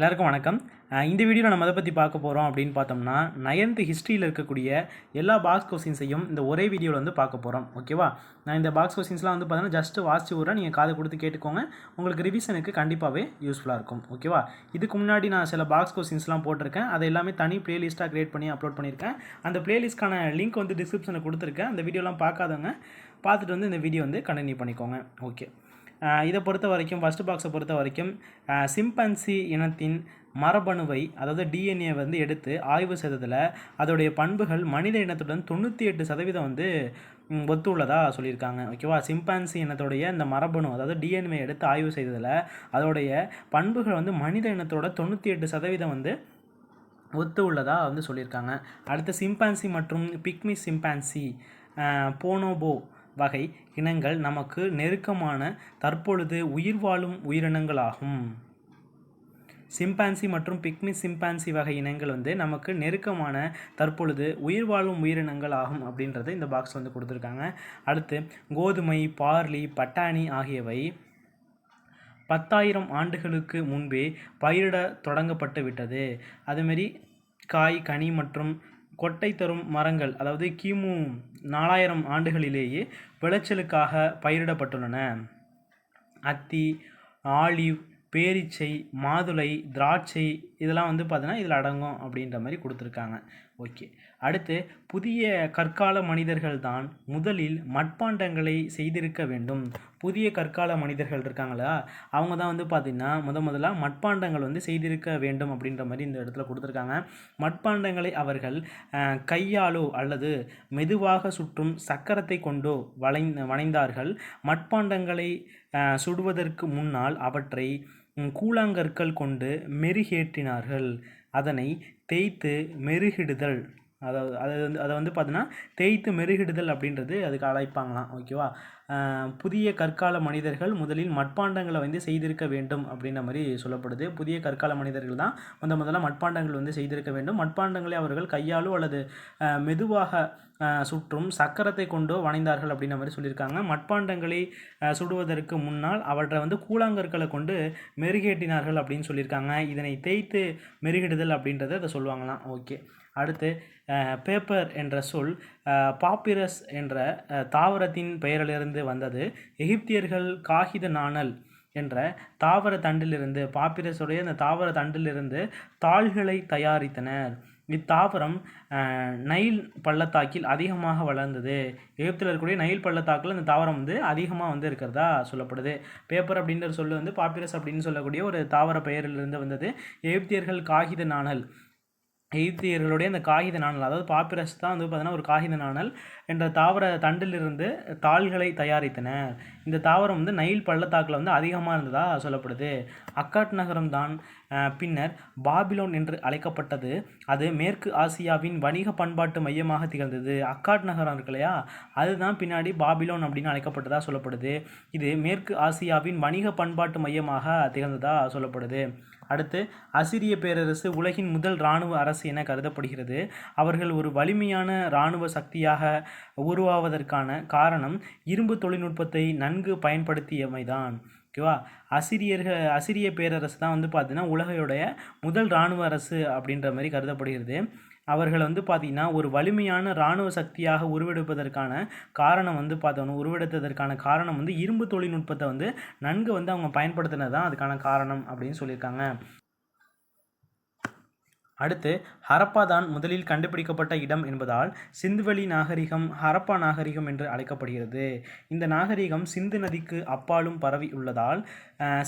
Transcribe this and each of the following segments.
எல்லாருக்கும் வணக்கம். இந்த வீடியோவில் நம்ம அதை பற்றி பார்க்க போகிறோம் அப்படின்னு பார்த்தோம்னா நயன்த்து ஹிஸ்ட்ரியில் இருக்கக்கூடிய எல்லா பாக்ஸ் கொஸ்டின்ஸையும் இந்த ஒரே வீடியோவில் வந்து பார்க்க போகிறோம் ஓகேவா நான் இந்த பாக்ஸ் கொஸ்டின்ஸ்லாம் வந்து பார்த்தோன்னா ஜஸ்ட் வாசிச்சு விட்றேன் நீங்கள் காது கொடுத்து கேட்டுக்கோங்க. உங்களுக்கு ரிவிஷனுக்கு கண்டிப்பாகவே யூஸ்ஃபுல்லாக இருக்கும். ஓகேவா இதுக்கு முன்னாடி நான் சில பாக்ஸ் கொஸ்டின்ஸ்லாம் போட்டிருக்கேன். அதை எல்லாமே தனி ப்ளேலிஸ்ட்டாக க்ரியேட் பண்ணி அப்லோட் பண்ணியிருக்கேன். அந்த பிளேலிஸ்ட்கான லிங்க் வந்து டிஸ்கிரிப்ஷனில் கொடுத்துருக்கேன். அந்த வீடியோலாம் பார்க்காதவங்க பார்த்துட்டு வந்து இந்த வீடியோ வந்து கண்டினியூ பண்ணிக்கோங்க. ஓகே இதை பொறுத்த வரைக்கும் ஃபஸ்ட்டு பாக்ஸை பொறுத்த வரைக்கும் சிம்பன்சி இனத்தின் மரபணுவை அதாவது டிஎன்ஏ வந்து எடுத்து ஆய்வு செய்ததில் அதோடைய பண்புகள் மனித இனத்துடன் தொண்ணூற்றி எட்டு சதவீதம் வந்து ஒத்துள்ளதாக சொல்லியிருக்காங்க. ஓகேவா சிம்பான்சி இனத்தோடைய இந்த மரபணு அதாவது டிஎன்ஏ எடுத்து ஆய்வு செய்ததில் அதோடைய பண்புகள் வந்து மனித இனத்தோட தொண்ணூற்றி எட்டு சதவீதம் வந்து ஒத்து உள்ளதாக வந்து சொல்லியிருக்காங்க. அடுத்து சிம்பான்சி மற்றும் பிக்மி சிம்பான்சி போனோபோ வகை இனங்கள் நமக்கு நெருக்கமான தற்பொழுது உயிர் வாழும் உயிரினங்களாகும். சிம்பான்சி மற்றும் பிக்மி சிம்பான்சி வகை இனங்கள் வந்து நமக்கு நெருக்கமான தற்பொழுது உயிர் வாழும் உயிரினங்கள் ஆகும் அப்படின்றது இந்த பாக்ஸ் வந்து கொடுத்துருக்காங்க. அடுத்து கோதுமை பார்லி பட்டாணி ஆகியவை பத்தாயிரம் ஆண்டுகளுக்கு முன்பே பயிரிட தொடங்கப்பட்டு விட்டது. அதுமாரி காய் கனி மற்றும் கொட்டை தரும் மரங்கள் அதாவது கிமு நாலாயிரம் ஆண்டுகளிலேயே விளைச்சலுக்காக பயிரிடப்பட்டுள்ளன. அத்தி ஆலிவ் பேரீச்சை மாதுளை திராட்சை இதெல்லாம் வந்து பார்த்தீங்கன்னா இதில் அடங்கும் அப்படின்ற மாதிரி கொடுத்துருக்காங்க. ஓகே. அடுத்து புதிய கற்கால மனிதர்கள் தான் முதலில் மட்பாண்டங்களை செய்திருக்க வேண்டும். புதிய கற்கால மனிதர்கள் இருக்காங்களா? அவங்க தான் வந்து பார்த்திங்கன்னா முத முதலாக மட்பாண்டங்கள் வந்து செய்திருக்க வேண்டும் அப்படின்ற மாதிரி இந்த இடத்துல கொடுத்துருக்காங்க. மட்பாண்டங்களை அவர்கள் கையாலோ அல்லது மெதுவாக சுற்றும் சக்கரத்தை கொண்டோ வளை வணைந்தார்கள். மட்பாண்டங்களை சுடுவதற்கு முன்னால் அவற்றை கூழாங்கற்கள் கொண்டு மெருகேற்றினார்கள். அதனை தேய்த்து மெருகிடுதல். அதாவது அதை வந்து அதை வந்து பார்த்தீங்கன்னா தேய்த்து மெருகிடுதல் அப்படின்றது அதுக்கு அழைப்பாங்களாம். ஓகேவா? புதிய கற்கால மனிதர்கள் முதலில் மட்பாண்டங்களை வந்து செய்திருக்க வேண்டும் அப்படின்ற மாதிரி சொல்லப்படுது. புதிய கற்கால மனிதர்கள் தான் முத முதல்ல மட்பாண்டங்கள் வந்து செய்திருக்க வேண்டும். மட்பாண்டங்களை அவர்கள் கையாலோ அல்லது மெதுவாக சுற்றும் சக்கரத்தை கொண்டோ வணைந்தார்கள் அப்படின்ற மாதிரி சொல்லியிருக்காங்க. மட்பாண்டங்களை சுடுவதற்கு முன்னால் அவற்றை வந்து கூழாங்கற்களை கொண்டு மெருகேட்டினார்கள் அப்படின்னு சொல்லியிருக்காங்க. இதனை தேய்த்து மெருகிடுதல் அப்படின்றத அதை சொல்லுவாங்களாம். ஓகே. அடுத்து பேப்பர் என்ற சொல் பாப்பிரஸ் என்ற தாவரத்தின் பெயரிலிருந்து வந்தது. எகிப்தியர்கள் காகித நாணல் என்ற தாவர தண்டிலிருந்து பாப்பிரஸுடைய அந்த தாவர தண்டிலிருந்து தாள்களை தயாரித்தனர். இத்தாவரம் நைல் பள்ளத்தாக்கில் அதிகமாக வளர்ந்தது. எகிப்தில் இருக்கக்கூடிய நைல் பள்ளத்தாக்கில் இந்த தாவரம் வந்து அதிகமாக வந்து இருக்கிறதா சொல்லப்படுது. பேப்பர் அப்படின்ற சொல்லு வந்து பாப்பிரஸ் அப்படின்னு சொல்லக்கூடிய ஒரு தாவர பெயரிலிருந்து வந்தது. எகிப்தியர்கள் காகித நாணல். எகிப்தியர்களுடைய அந்த காகித நாணல் அதாவது பாப்பிரஸ் தான் வந்து பார்த்தீங்கன்னா ஒரு காகித நாணல் என்ற தாவர தண்டிலிருந்து தாள்களை தயாரித்தனர் இந்த தாவரம் வந்து நைல் பள்ளத்தாக்கில் வந்து அதிகமாக இருந்ததாக சொல்லப்படுது. அக்காட் நகரம் தான் பின்னர் பாபிலோன் என்று அழைக்கப்பட்டது. அது மேற்கு ஆசியாவின் வணிக பண்பாட்டு மையமாக திகழ்ந்தது. அக்காட் நகரம் இருக்கு இல்லையா? அதுதான் பின்னாடி பாபிலோன் அப்படின்னு அழைக்கப்பட்டதாக சொல்லப்படுது. இது மேற்கு ஆசியாவின் வணிக பண்பாட்டு மையமாக திகழ்ந்ததாக சொல்லப்படுது. அடுத்து அசிரிய பேரரசு உலகின் முதல் இராணுவ அரசு என கருதப்படுகிறது. அவர்கள் ஒரு வலிமையான இராணுவ சக்தியாக உருவாவதற்கான காரணம் இரும்பு தொழில்நுட்பத்தை நன்கு பயன்படுத்தியமைதான். ஓகேவா அசிரியர்கள் அசிரிய பேரரசு தான் வந்து பார்த்தீங்கன்னா உலகையுடைய முதல் இராணுவ அரசு அப்படின்ற மாதிரி கருதப்படுகிறது. அவர்கள் வந்து பார்த்திங்கன்னா ஒரு வலிமையான இராணுவ சக்தியாக உருவெடுப்பதற்கான காரணம் வந்து பார்த்தோன்னா உருவெடுத்ததற்கான காரணம் வந்து இரும்பு தொழில்நுட்பத்தை வந்து நன்கு வந்து அவங்க பயன்படுத்தினது தான் அதுக்கான காரணம் அப்படின்னு சொல்லியிருக்காங்க. அடுத்து ஹரப்பா தான் முதலில் கண்டுபிடிக்கப்பட்ட இடம் என்பதால் சிந்துவெளி நாகரிகம் ஹரப்பா நாகரிகம் என்று அழைக்கப்படுகிறது. இந்த நாகரிகம் சிந்து நதிக்கு அப்பாலும் பரவி உள்ளதால்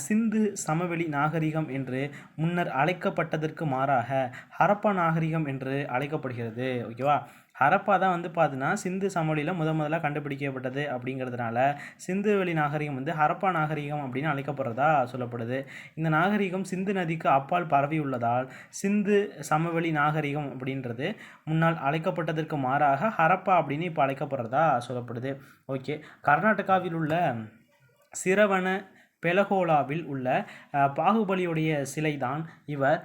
சிந்து சமவெளி நாகரிகம் என்று முன்னர் அழைக்கப்பட்டதற்கு மாறாக ஹரப்பா நாகரிகம் என்று அழைக்கப்படுகிறது. ஓகேவா? ஹரப்பா தான் வந்து பார்த்தீங்கன்னா சிந்து சமவெளியில் முத முதலாக கண்டுபிடிக்கப்பட்டது அப்படிங்கிறதுனால சிந்து வெளி நாகரிகம் வந்து ஹரப்பா நாகரிகம் அப்படின்னு அழைக்கப்படுறதா சொல்லப்படுது. இந்த நாகரிகம் சிந்து நதிக்கு அப்பால் பரவி உள்ளதால் சிந்து சமவெளி நாகரிகம் அப்படின்றது முன்னால் அழைக்கப்பட்டதற்கு மாறாக ஹரப்பா அப்படின்னு இப்போ அழைக்கப்படுறதா சொல்லப்படுது. ஓகே. கர்நாடகாவில் உள்ள சிரவண பெலகோலாவில் உள்ள பாகுபலியுடைய சிலை தான் இவர்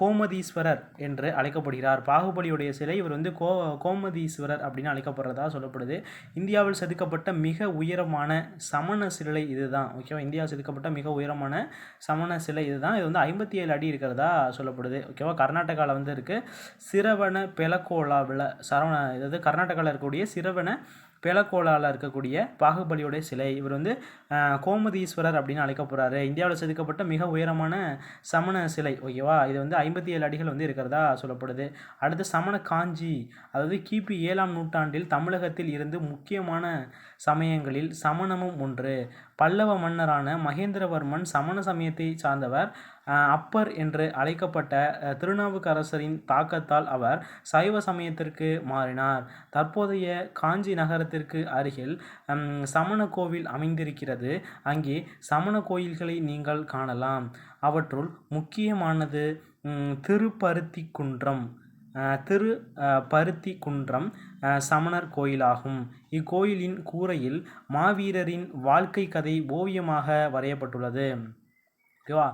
கோமதீஸ்வரர் என்று அழைக்கப்படுகிறார். பாகுபலியுடைய சிலை இவர் வந்து கோ கோமதீஸ்வரர் அப்படின்னு அழைக்கப்படுறதா சொல்லப்படுது. இந்தியாவில் செதுக்கப்பட்ட மிக உயரமான சமண சிலை இதுதான். ஓகேவா? இந்தியாவில் செதுக்கப்பட்ட மிக உயரமான சமண சிலை இதுதான். இது வந்து ஐம்பத்தி ஏழு அடி இருக்கிறதா சொல்லப்படுது. ஓகேவா? கர்நாடகாவில் வந்து இருக்குது சிரவண பெலகோலாவில் சரவண இது கர்நாடகாவில் இருக்கக்கூடிய சிரவண பெலக்கோலாவில் இருக்கக்கூடிய பாகுபலியுடைய சிலை. இவர் வந்து கோமதீஸ்வரர் அப்படின்னு அழைக்கப்படுறாரு இந்தியாவில் செதுக்கப்பட்ட மிக உயரமான சமண சிலை. ஓகேவா? இது வந்து ஐம்பத்தி ஏழு அடிகள் வந்து இருக்கிறதா சொல்லப்படுது. அடுத்து சமண காஞ்சி. அதாவது கிபி ஏழாம் நூற்றாண்டில் தமிழகத்தில் இருந்து முக்கியமான சமயங்களில் சமணமும் ஒன்று. பல்லவ மன்னரான மகேந்திரவர்மன் சமண சமயத்தை சார்ந்தவர் அப்பர் என்று அழைக்கப்பட்ட திருநாவுக்கரசரின் தாக்கத்தால் அவர் சைவ சமயத்திற்கு மாறினார். தற்போதைய காஞ்சி நகரத்திற்கு அருகில் சமண கோவில் அமைந்திருக்கிறது. அங்கே சமண கோயில்களை நீங்கள் காணலாம். அவற்றுள் முக்கியமானது திருப்பருத்திக்குன்றம். திரு பருத்தி குன்றம் சமணர் கோயிலாகும். இக்கோயிலின் கூரையில் மாவீரரின் வாழ்க்கை கதை ஓவியமாக வரையப்பட்டுள்ளது. ஓகேவா?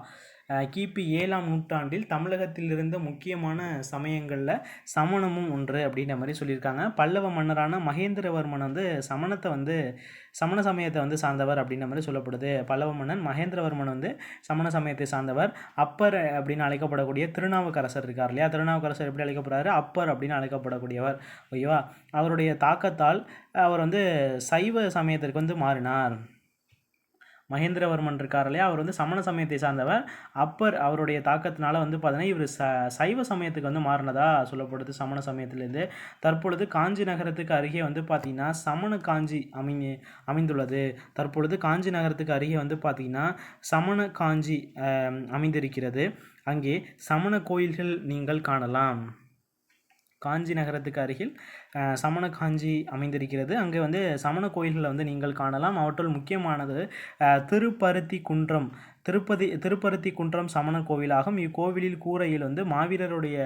கிபி ஏழாம் நூற்றாண்டில் தமிழகத்தில் இருந்த முக்கியமான சமயங்களில் சமணமும் ஒன்று அப்படின்ற மாதிரி சொல்லியிருக்காங்க. பல்லவ மன்னரான மகேந்திரவர்மன் வந்து சமணத்தை வந்து சமண சமயத்தை வந்து சார்ந்தவர் அப்படின்ற மாதிரி சொல்லப்படுது. பல்லவ மன்னன் மகேந்திரவர்மன் வந்து சமண சமயத்தை சார்ந்தவர். அப்பர் அப்படின்னு அழைக்கப்படக்கூடிய திருநாவுக்கரசர் இருக்கார் இல்லையா? திருநாவுக்கரசர் எப்படி அழைக்கப்படுறாரு? அப்பர் அப்படின்னு அழைக்கப்படக்கூடியவர். ஓகேவா? அவருடைய தாக்கத்தால் அவர் வந்து சைவ சமயத்திற்கு வந்து மாறினார். மகேந்திரவர்மன் இருக்கார் இல்லையா அவர் வந்து சமண சமயத்தை சார்ந்தவர். அப்பர் அவருடைய தாக்கத்தினால வந்து பார்த்தீங்கன்னா இவர் ச சைவ சமயத்துக்கு வந்து மாறினதா சொல்லப்படுது சமண சமயத்திலேருந்து. தற்பொழுது காஞ்சி நகரத்துக்கு அருகே வந்து பார்த்திங்கன்னா சமண காஞ்சி அமை அமைந்துள்ளது. தற்பொழுது காஞ்சி நகரத்துக்கு அருகே வந்து பார்த்திங்கன்னா சமண காஞ்சி அமைந்திருக்கிறது. அங்கே சமண கோயில்கள் நீங்கள் காணலாம். காஞ்சி நகரத்துக்கு அருகில் சமண காஞ்சி அமைந்திருக்கிறது. அங்கே வந்து சமண கோயில்களை வந்து நீங்கள் காணலாம். அவற்றுள் முக்கியமானது திருப்பருத்தி குன்றம் திருப்பதி திருப்பருத்தி குன்றம் சமண கோவிலாகும். இக்கோவிலில் கூரையில் வந்து மாவீரருடைய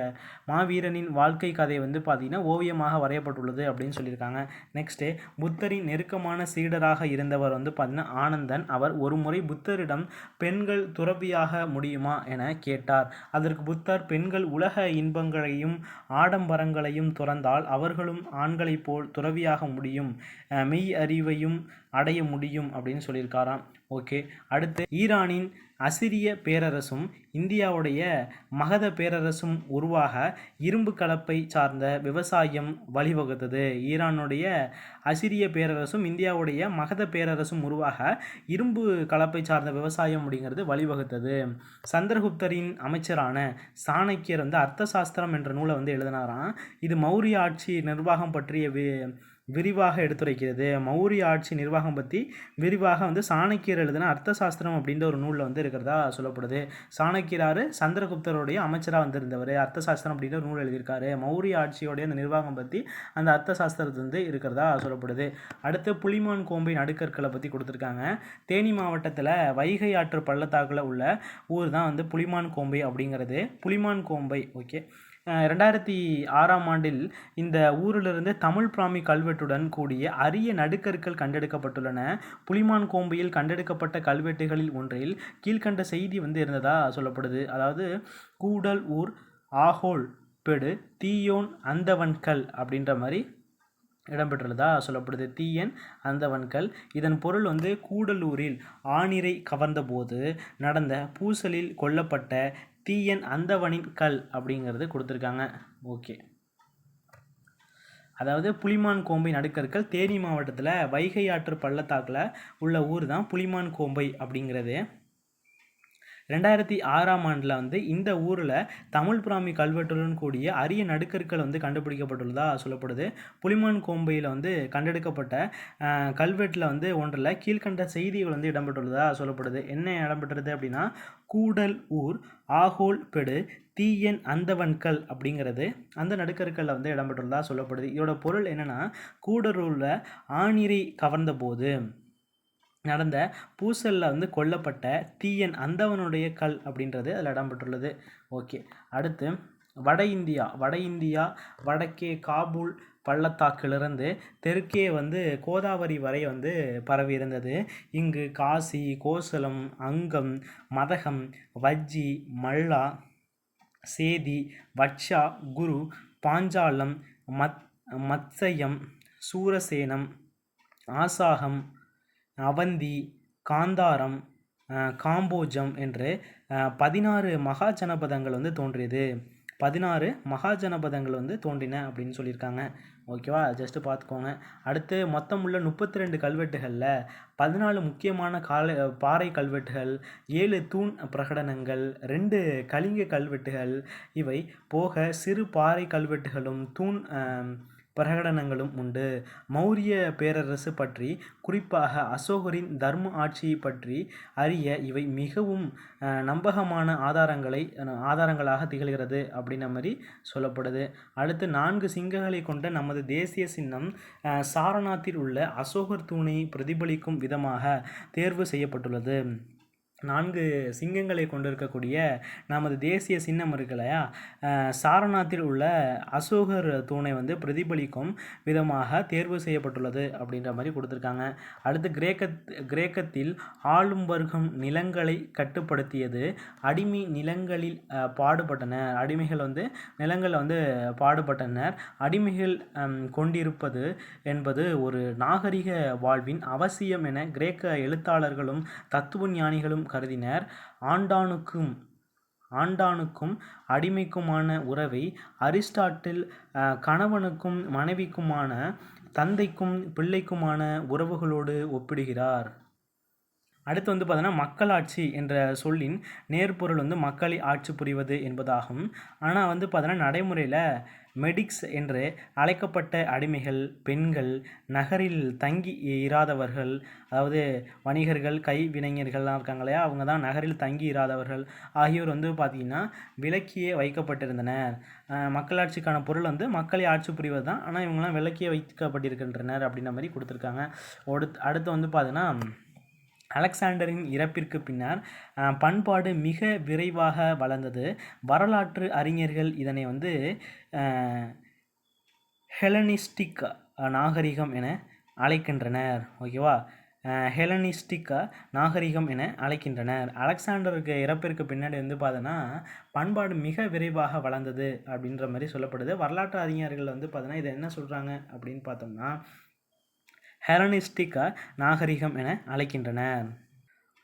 மாவீரனின் வாழ்க்கை கதை வந்து பார்த்திங்கன்னா ஓவியமாக வரையப்பட்டுள்ளது அப்படின்னு சொல்லியிருக்காங்க. நெக்ஸ்ட்டு புத்தரின் நெருக்கமான சீடராக இருந்தவர் வந்து பார்த்திங்கன்னா ஆனந்தன். அவர் ஒருமுறை புத்தரிடம் பெண்கள் துறவியாக முடியுமா என கேட்டார். அதற்கு புத்தர் பெண்கள் உலக இன்பங்களையும் ஆடம்பரங்களையும் துறந்தால் அவர்களும் ஆண்களைப் போல் துறவியாக முடியும் மெய் அறிவையும் அடைய முடியும் அப்படின்னு சொல்லியிருக்காராம். ஓகே. அடுத்து ஈரானின் அசிரிய பேரரசும் இந்தியாவுடைய மகத பேரரசும் உருவாக இரும்பு கலப்பை சார்ந்த விவசாயம் வழிவகுத்தது. ஈரானுடைய அசிரிய பேரரசும் இந்தியாவுடைய மகத பேரரசும் உருவாக இரும்பு கலப்பை சார்ந்த விவசாயம் அப்படிங்கிறது வழிவகுத்தது. சந்திரகுப்தரின் அமைச்சரான சாணக்கியர் வந்து அர்த்தசாஸ்திரம் என்ற நூலை வந்து எழுதினாராம். இது மௌரிய ஆட்சி நிர்வாகம் பற்றிய வி விரிவாக எடுத்துரைக்கிறது. மௌரிய ஆட்சி நிர்வாகம் பற்றி விரிவாக வந்து சாணக்கியர் எழுதின அர்த்தசாஸ்திரம் அப்படின்ற ஒரு நூலில் வந்து இருக்கிறதா சொல்லப்படுது. சாணக்கியராரு சந்திரகுப்தருடைய அமைச்சராக வந்திருந்தவர். அர்த்தசாஸ்திரம் அப்படின்ற ஒரு நூல் எழுதியிருக்காரு. மௌரிய ஆட்சியோடைய அந்த நிர்வாகம் பற்றி அந்த அர்த்தசாஸ்திரத்து வந்து இருக்கிறதா சொல்லப்படுது. அடுத்து புலிமான் கோம்பை நடுக்கற்களை பற்றி கொடுத்துருக்காங்க. தேனி மாவட்டத்தில் வைகை ஆற்று பள்ளத்தாக்கில் உள்ள ஊர் தான் வந்து புலிமான் கோம்பை அப்படிங்கிறது. புலிமான் கோம்பை ஓகே ரெண்டாயிரத்தி ஆறாம் ஆண்டில் இந்த ஊரிலிருந்து தமிழ் பிராமி கல்வெட்டுடன் கூடிய அரிய நடுக்கற்கள் கண்டெடுக்கப்பட்டுள்ளன. புலிமான் கோம்பையில் கண்டெடுக்கப்பட்ட கல்வெட்டுகளில் ஒன்றில் கீழ்க்கண்ட செய்தி வந்து இருந்ததா சொல்லப்படுது. அதாவது கூடல் ஊர் ஆஹோல் பெடு தீயோன் அந்தவன்கல் அப்படின்ற மாதிரி இடம்பெற்றுள்ளதா சொல்லப்படுது. தீயன் அந்தவன்கள் இதன் பொருள் வந்து கூடலூரில் ஆணிரை கவர்ந்தபோது நடந்த பூசலில் கொல்லப்பட்ட தீயன் அந்தவனின் கல் அப்படிங்கிறது கொடுத்துருக்காங்க. ஓகே. அதாவது புலிமான் கோம்பை நடுக்கற்கள் தேனி மாவட்டத்தில் வைகை ஆற்று பள்ளத்தாக்கில் உள்ள ஊர் தான் புலிமான் கோம்பை அப்படிங்கிறது. ரெண்டாயிரத்தி ஆறாம் ஆண்டில் வந்து இந்த ஊரில் தமிழ் பிராமி கல்வெட்டுடன் கூடிய அரிய நடுக்கற்கள் வந்து கண்டுபிடிக்கப்பட்டுள்ளதாக சொல்லப்படுது. புலிமான் கோம்பையில் வந்து கண்டெடுக்கப்பட்ட கல்வெட்டில் வந்து ஒன்றில் கீழ்க்கண்ட செய்திகள் வந்து இடம்பெற்றுள்ளதாக சொல்லப்படுது. என்ன இடம்பெற்றது அப்படின்னா கூடல் ஊர் ஆகோல் பெடு தீயன் அந்தவன்கல் அப்படிங்கிறது அந்த நடுக்கற்களில் வந்து இடம்பெற்றுள்ளதாக சொல்லப்படுது. இதோட பொருள் என்னென்னா கூடலூரில் ஆணிரை கவர்ந்தபோது நடந்த பூசலில் வந்து கொல்லப்பட்ட தீயன் அந்தவனுடைய கல் அப்படின்றது அதில் இடம்பெற்றுள்ளது. ஓகே. அடுத்து வட இந்தியா. வட இந்தியா வடக்கே காபூல் பள்ளத்தாக்கிலிருந்து தெற்கே வந்து கோதாவரி வரை வந்து பரவி இருந்தது. இங்கு காசி கோசலம் அங்கம் மதகம் வஜ்ஜி மல்லா சேதி வட்சா குரு பாஞ்சாலம் மத் மத்சயம் சூரசேனம் ஆசாகம் அவந்தி காந்தாரம் காம்போஜம் என்று பதினாறு மகா ஜனபதங்கள் வந்து தோன்றியது. பதினாறு மகா ஜனபதங்கள் வந்து தோன்றின அப்படின்னு சொல்லியிருக்காங்க. ஓகேவா? ஜஸ்ட்டு பார்த்துக்கோங்க. அடுத்து மொத்தம் உள்ள முப்பத்தி ரெண்டு கல்வெட்டுகளில் பதினாலு முக்கியமான கால பாறை கல்வெட்டுகள் ஏழு தூண் பிரகடனங்கள் ரெண்டு கலிங்க கல்வெட்டுகள் இவை போக சிறு பாறை கல்வெட்டுகளும் தூண் பிரகடனங்களும் உண்டு. மௌரிய பேரரசு பற்றி குறிப்பாக அசோகரின் தர்ம ஆட்சியை பற்றி அறிய இவை மிகவும் நம்பகமான ஆதாரங்களை ஆதாரங்களாக திகழ்கிறது அப்படின்ன மாதிரி சொல்லப்படுது. அடுத்து நான்கு சிங்கங்களை கொண்ட நமது தேசிய சின்னம் சாரநாத்தில் உள்ள அசோகர் தூணை பிரதிபலிக்கும் விதமாக தேர்வு செய்யப்பட்டுள்ளது. நான்கு சிங்கங்களை கொண்டிருக்கக்கூடிய நமது தேசிய சின்னம் இருக்கு இல்லையா சாரநாத்தில் உள்ள அசோகர் தூணை வந்து பிரதிபலிக்கும் விதமாக தேர்வு செய்யப்பட்டுள்ளது அப்படின்ற மாதிரி கொடுத்துருக்காங்க. அடுத்து கிரேக்க கிரேக்கத்தில் ஆளும் வர்க்கம் நிலங்களை கட்டுப்படுத்தியது அடிமை நிலங்களில் பாடுபட்டனர். அடிமைகள் வந்து நிலங்களில் வந்து பாடுபட்டனர். அடிமைகள் கொண்டிருப்பது என்பது ஒரு நாகரிக வாழ்வின் அவசியம் என கிரேக்க எழுத்தாளர்களும் தத்துவ ஞானிகளும் கருதினர். ஆண்டானுக்கும் ஆண்டானுக்கும் அடிமைக்குமான உறவை அரிஸ்டாட்டில் கணவனுக்கும் மனைவிக்குமான தந்தைக்கும் பிள்ளைக்குமான உறவுகளோடு ஒப்பிடுகிறார். அடுத்து வந்து பார்த்தோன்னா மக்களாட்சி என்ற சொல்லின் நேர்பொருள் வந்து மக்களை ஆட்சி புரிவது என்பதாகும். ஆனால் வந்து பார்த்தோன்னா நடைமுறையில் மெடிக்ஸ் என்று அழைக்கப்பட்ட அடிமைகள் பெண்கள் நகரில் தங்கி இராதவர்கள் அதாவது வணிகர்கள் கைவினைஞர்கள்லாம் இருக்காங்க இல்லையா? அவங்க தான் நகரில் தங்கி இராதவர்கள் ஆகியோர் வந்து பார்த்திங்கன்னா விலக்கியே வைக்கப்பட்டிருந்தனர். மக்களாட்சிக்கான பொருள் வந்து மக்களை ஆட்சி புரிவது தான். ஆனால் இவங்கெல்லாம் விலக்கியே வைக்கப்பட்டிருக்கின்றனர் அப்படின்ற மாதிரி கொடுத்துருக்காங்க. அடுத்து அடுத்து வந்து பார்த்தீங்கன்னா அலெக்சாண்டரின் இறப்பிற்கு பின்னர் பண்பாடு மிக விரைவாக வளர்ந்தது. வரலாற்று அறிஞர்கள் இதனை வந்து ஹெலனிஸ்டிக் நாகரிகம் என அழைக்கின்றனர். ஓகேவா? ஹெலனிஸ்டிக்கா ஹெலனிஸ்டிக் நாகரிகம் என அழைக்கின்றனர். அலெக்சாண்டருக்கு இறப்பிற்கு பின்னாடி வந்து பார்த்தோன்னா பண்பாடு மிக விரைவாக வளர்ந்தது அப்படின்ற மாதிரி சொல்லப்படுது. வரலாற்று அறிஞர்கள் வந்து பார்த்தோன்னா இதை என்ன சொல்கிறாங்க அப்படின்னு பார்த்தோம்னா ஹெரனிஸ்டிக்கா நாகரிகம் என அழைக்கின்றனர்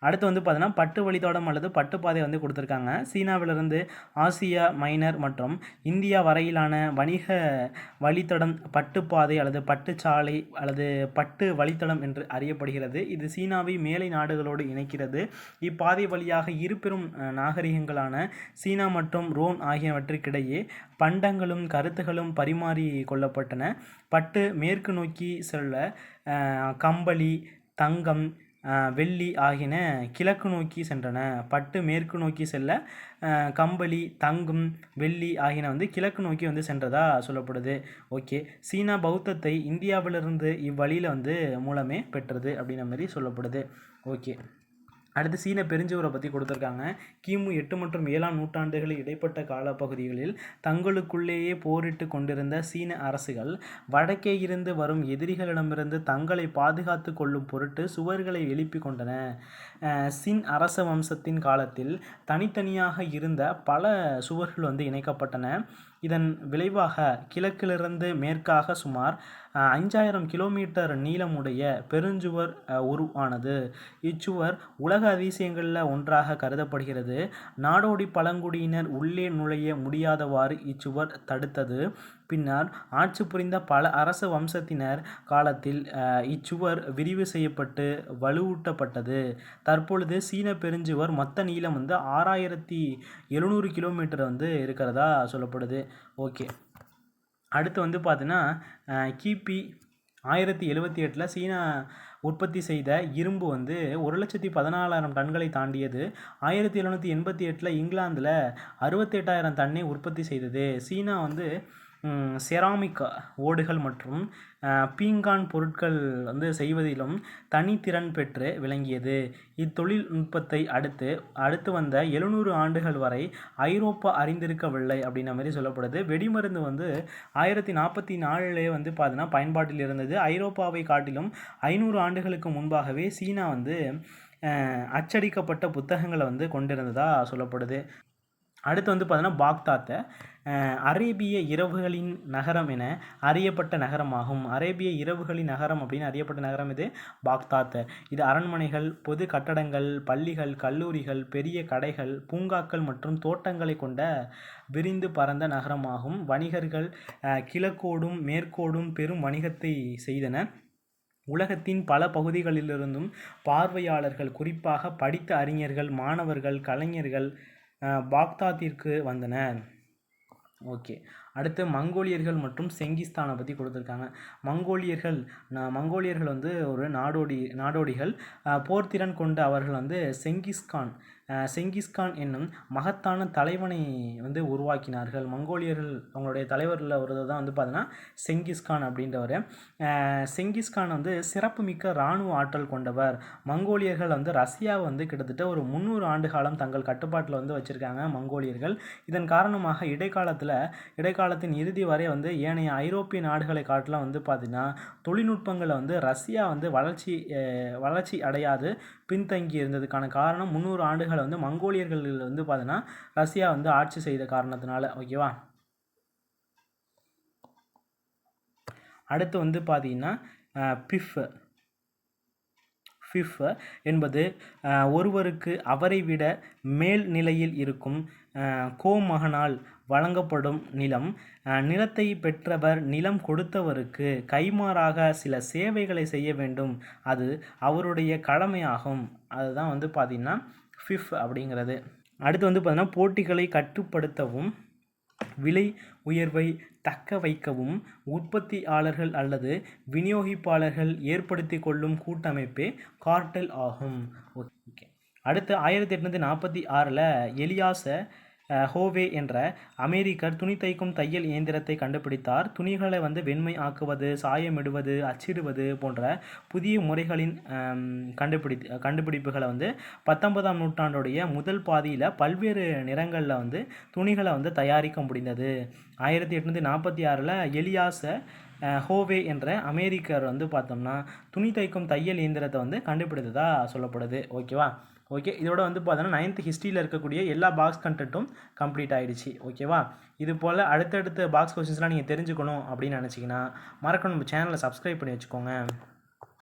அடுத்து வந்து பார்த்தீங்கன்னா பட்டு வழித்தோடம் அல்லது பட்டுப்பாதை வந்து கொடுத்துருக்காங்க. சீனாவிலிருந்து ஆசியா மைனர் மற்றும் இந்தியா வரையிலான வணிக வழித்தடம் பட்டுப்பாதை அல்லது பட்டுச்சாலை அல்லது பட்டு வழித்தடம் என்று அறியப்படுகிறது. இது சீனாவை மேலை நாடுகளோடு இணைக்கிறது. இப்பாதை வழியாக இருபெரும் நாகரிகங்களான சீனா மற்றும் ரோன் ஆகியவற்றுக்கிடையே பண்டங்களும் கருத்துகளும் பரிமாறி கொள்ளப்பட்டன. பட்டு மேற்கு நோக்கி செல்ல கம்பளி தங்கம் வெள்ளி ஆகியன கிழக்கு நோக்கி சென்றன. பட்டு மேற்கு நோக்கி செல்ல கம்பளி தங்கம் வெள்ளி ஆகியன வந்து கிழக்கு நோக்கி வந்து சென்றதா சொல்லப்படுது. ஓகே. சீனா பௌத்தத்தை இந்தியாவிலிருந்து இவ்வழியில் வந்து மூலமே பெற்றது அப்படின்ற மாதிரி சொல்லப்படுது. ஓகே. அடுத்து சீன பெருஞ்சுவரை பற்றி கொடுத்துருக்காங்க. கிமு எட்டு மற்றும் ஏழாம் நூற்றாண்டுகளில் இடைப்பட்ட காலப்பகுதிகளில் தங்களுக்குள்ளேயே போரிட்டு கொண்டிருந்த சீன அரசுகள் வடக்கே இருந்து வரும் எதிரிகளிடமிருந்து தங்களை பாதுகாத்து கொள்ளும் பொருட்டு சுவர்களை எழுப்பி கொண்டன. சின் அரச வம்சத்தின் காலத்தில் தனித்தனியாக இருந்த பல சுவர்கள் வந்து இணைக்கப்பட்டன. இதன் விளைவாக கிழக்கிலிருந்து மேற்காக சுமார் அஞ்சாயிரம் கிலோமீட்டர் நீளமுடைய பெருஞ்சுவர் உருவானது. இச்சுவர் உலக அதிசயங்களில் ஒன்றாக கருதப்படுகிறது. நாடோடி பழங்குடியினர் உள்ளே நுழைய முடியாதவாறு இச்சுவர் தடுத்தது. பின்னர் ஆட்சி புரிந்த பல அரச வம்சத்தினர் காலத்தில் இச்சுவர் விரிவு செய்யப்பட்டு வலுவூட்டப்பட்டது. தற்பொழுது சீன பெருஞ்சுவர் மொத்த நீளம் வந்து ஆறாயிரத்தி எழுநூறு கிலோமீட்டர் வந்து இருக்கிறதா சொல்லப்படுது. ஓகே. அடுத்து வந்து பார்த்தீங்கன்னா கிபி ஆயிரத்தி எழுபத்தி எட்டில் சீனா உற்பத்தி செய்த இரும்பு வந்து ஒரு லட்சத்தி பதினாலாயிரம் டன்களை தாண்டியது. ஆயிரத்தி எழுநூற்றி எண்பத்தி எட்டில் இங்கிலாந்தில் அறுபத்தெட்டாயிரம் டன்னை உற்பத்தி செய்தது. சீனா வந்து செராமிக் ஓடுகள் மற்றும் பீங்கான் பொருட்கள் வந்து செய்வதிலும் தனித்திறன் பெற்று விளங்கியது. இத்தொழில்நுட்பத்தை அடுத்து அடுத்து வந்த எழுநூறு ஆண்டுகள் வரை ஐரோப்பா அறிந்திருக்கவில்லை அப்படின்ற மாதிரி சொல்லப்படுது. வெடிமருந்து வந்து ஆயிரத்தி நாற்பத்தி நாலுலே வந்து பார்த்தீங்கன்னா பயன்பாட்டில் இருந்தது. ஐரோப்பாவை காட்டிலும் ஐநூறு ஆண்டுகளுக்கு முன்பாகவே சீனா வந்து அச்சடிக்கப்பட்ட புத்தகங்களை வந்து கொண்டிருந்ததாக சொல்லப்படுது. அடுத்து வந்து பார்த்தோன்னா பாக்தாத்தை. அரேபிய இரவுகளின் நகரம் என அறியப்பட்ட நகரமாகும். அரேபிய இரவுகளின் நகரம் அப்படின்னு அறியப்பட்ட நகரம் இது பாக்தாத் இது அரண்மனைகள் பொது கட்டடங்கள் பள்ளிகள் கல்லூரிகள் பெரிய கடைகள் பூங்காக்கள் மற்றும் தோட்டங்களை கொண்ட விரிந்து பரந்த நகரமாகும். வணிகர்கள் கிழக்கோடும் மேற்கோடும் பெரும் வணிகத்தை செய்தனர். உலகத்தின் பல பகுதிகளிலிருந்தும் பார்வையாளர்கள் குறிப்பாக படித்த அறிஞர்கள் மாணவர்கள் கலைஞர்கள் பாக்தாத்திற்கு வந்தனர் ஓகே. அடுத்து மங்கோலியர்கள் மற்றும் செங்கிஸ்தானை பற்றி கொடுத்துருக்காங்க. மங்கோலியர்கள் நான் மங்கோலியர்கள் வந்து ஒரு நாடோடி நாடோடிகள். போர்த்திறன் கொண்ட அவர்கள் வந்து செங்கிஸ்கான் செங்கிஸ்கான் என்னும் மகத்தான தலைவனை வந்து உருவாக்கினார்கள். மங்கோலியர்கள் அவங்களுடைய தலைவரில் ஒரு தான் வந்து பார்த்தீங்கன்னா செங்கிஸ்கான் அப்படின்றவர். செங்கிஸ்கான் வந்து சிறப்புமிக்க இராணுவ ஆற்றல் கொண்டவர். மங்கோலியர்கள் வந்து ரஷ்யாவை வந்து கிட்டத்தட்ட ஒரு முந்நூறு ஆண்டு காலம் தங்கள் கட்டுப்பாட்டில் வந்து வச்சுருக்காங்க மங்கோலியர்கள். இதன் காரணமாக இடைக்காலத்தில் இடைக்காலத்தின் இறுதி வரை வந்து ஏனைய ஐரோப்பிய நாடுகளை காட்டிலும் வந்து பார்த்திங்கன்னா தொழில்நுட்பங்களை வந்து ரஷ்யா வந்து வளர்ச்சி வளர்ச்சி அடையாது பின்தங்கி இருந்ததுக்கான காரணம் முந்நூறு ஆண்டுகள் வந்து மங்கோலியர்கள் வந்து பார்த்தீங்கன்னா ரஷ்யா வந்து ஆட்சி செய்த காரணத்தினால ஓகேவா அடுத்து வந்து பார்த்தீங்கன்னா பிஃப். ஃபிஃப் என்பது ஒருவருக்கு அவரை விட மேல் நிலையில் இருக்கும் கோமகனால் வழங்கப்படும் நிலம் நிலத்தை பெற்றவர் நிலம் கொடுத்தவருக்கு கைமாறாக சில சேவைகளை செய்ய வேண்டும். அது அவருடைய கடமையாகும். அதுதான் வந்து பார்த்திங்கன்னா ஃபிஃப் அப்படிங்கிறது. அடுத்து வந்து பார்த்திங்கன்னா போட்டிகளை கட்டுப்படுத்தவும் விலை உயர்வை தக்க வைக்கவும் உற்பத்தியாளர்கள் அல்லது விநியோகிப்பாளர்கள் ஏற்படுத்தி கொள்ளும் கூட்டமைப்பே கார்டெல் ஆகும். ஓகே. அடுத்து ஆயிரத்தி எட்நூற்றி நாற்பத்தி ஆறில் எலியாச ஹோவே என்ற அமெரிக்கர் துணி தைக்கும் தையல் இயந்திரத்தை கண்டுபிடித்தார். துணிகளை வந்து வெண்மை ஆக்குவது சாயமிடுவது அச்சிடுவது போன்ற புதிய முறைகளின் கண்டுபிடி கண்டுபிடிப்புகளை வந்து பத்தொன்பதாம் நூற்றாண்டுடைய முதல் பாதியில் பல்வேறு நிறங்களில் வந்து துணிகளை வந்து தயாரிக்க முடிந்தது. ஆயிரத்தி எட்நூற்றி நாற்பத்தி ஆறில் எலியாச ஹோவே என்ற அமெரிக்கர் வந்து பார்த்தோம்னா துணி தைக்கும் தையல் இயந்திரத்தை வந்து கண்டுபிடித்ததாக சொல்லப்படுது. ஓகேவா? ஓகே இதோட வந்து பார்த்தோன்னா நைன்த் ஹிஸ்ட்ரியில் இருக்கக்கூடிய எல்லா பாக்ஸ் கண்டென்ட்டும் கம்ப்ளீட் ஆகிடுச்சு ஓகேவா இது போல் அடுத்தடுத்த பாக்ஸ் கொஸ்டின்ஸ்லாம் நீங்கள் தெரிஞ்சுக்கணும் அப்படின்னு நினச்சிங்கன்னா மறக்கணும் நம்ம சேனலை சப்ஸ்கிரைப் பண்ணி வச்சுக்கோங்க.